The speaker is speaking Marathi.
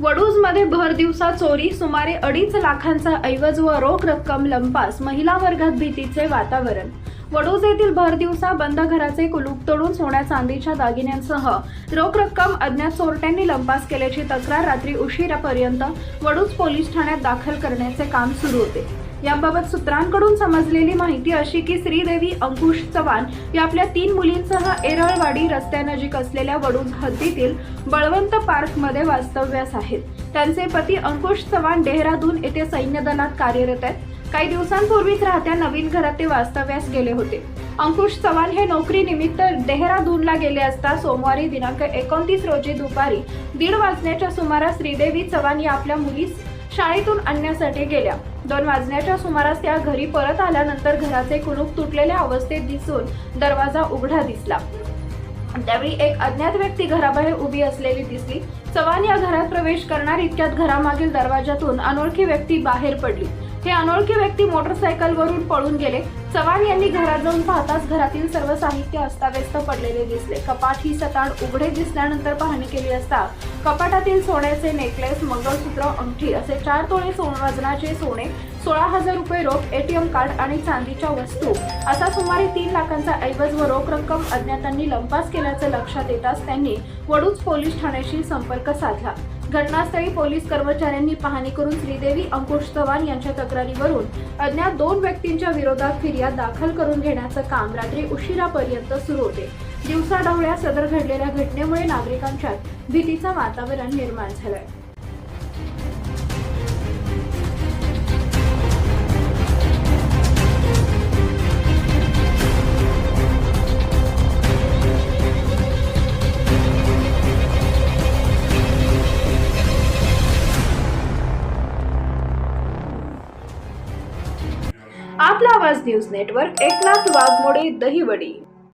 वडूजमध्ये भर दिवसा चोरी सुमारे अडीच लाखांचा ऐवज व रोख रक्कम लंपास महिला वर्गात भीतीचे वातावरण. वडूज येथील भर दिवसा बंद घराचे कुलूप तोडून सोन्या चांदीच्या दागिन्यांसह रोख रक्कम अज्ञात चोरट्यांनी लंपास केल्याची तक्रार रात्री उशिरापर्यंत वडूज पोलीस ठाण्यात दाखल करण्याचे काम सुरू होते. याबाबत सूत्रांकडून समजलेली माहिती अशी की श्रीदेवी अंकुश चव्हाण या आपल्या तीन मुलींसह एरळवाडी रस्त्यानजीक असलेल्या वडूज हद्दीतील बळवंत पार्कमध्ये वास्तव्यास आहेत. त्यांचे पती अंकुश चव्हाण डेहराडून येथे सैन्य दलात कार्यरत आहेत. काही दिवसांपूर्वीच राहत्या नवीन घरात ते वास्तव्यास गेले होते. अंकुश चव्हाण हे नोकरीनिमित्त डेहराडूनला गेले असता सोमवारी दिनांक एकोणतीस रोजी दुपारी दीड वाजण्याच्या सुमारास श्रीदेवी चव्हाण या आपल्या मुलीस शाळेतून आणण्यासाठी गेल्या. दोन वाजण्याच्या सुमारास त्या घरी परत आल्यानंतर घराचे कुलूप तुटलेल्या अवस्थेत दिसून दरवाजा उघडा दिसला. त्यावेळी एक अज्ञात व्यक्ती घराबाहेर उभी असलेली दिसली. चव्हाण या घरात प्रवेश करणार इतक्यात घरामागील दरवाजातून अनोळखी व्यक्ती बाहेर पडली. हे अनोळखी व्यक्ती मोटरसायकलवरून पळून गेले. चव्हाण यांनी घरात जाऊन पाहताच घरातील सर्व साहित्य अस्ताव्यस्त पडलेले दिसले. कपाट ही सताड उघडे दिसल्यानंतर पाहणी केली असता कपाटातील सोन्याचे नेकलेस मंगळसूत्र अंगठी असे चार तोळे सोन वजनाचे सोने सोळा हजार रुपये रोख एटीएम कार्ड आणि चांदीच्या वस्तू असा सुमारे तीन लाखांचा ऐवज व रोख रक्कम अज्ञातांनी लंपास केल्याचं लक्षात येताच त्यांनी वडूज पोलीस ठाण्याशी संपर्क साधला. घटनास्थळी पोलीस कर्मचाऱ्यांनी पाहणी करून श्रीदेवी अंकुश चव्हाण यांच्या तक्रारीवरून अज्ञात दोन व्यक्तींच्या विरोधात फिर्याद दाखल करून घेण्याचं काम रात्री उशिरापर्यंत सुरू होते. दिवसाढवळ्या सदर घडलेल्या घटनेमुळे नागरिकांच्यात भीतीचं वातावरण निर्माण झालंय. आपला आवाज न्यूज नेटवर्क एकनाथ वाघमोडे दहिवडी.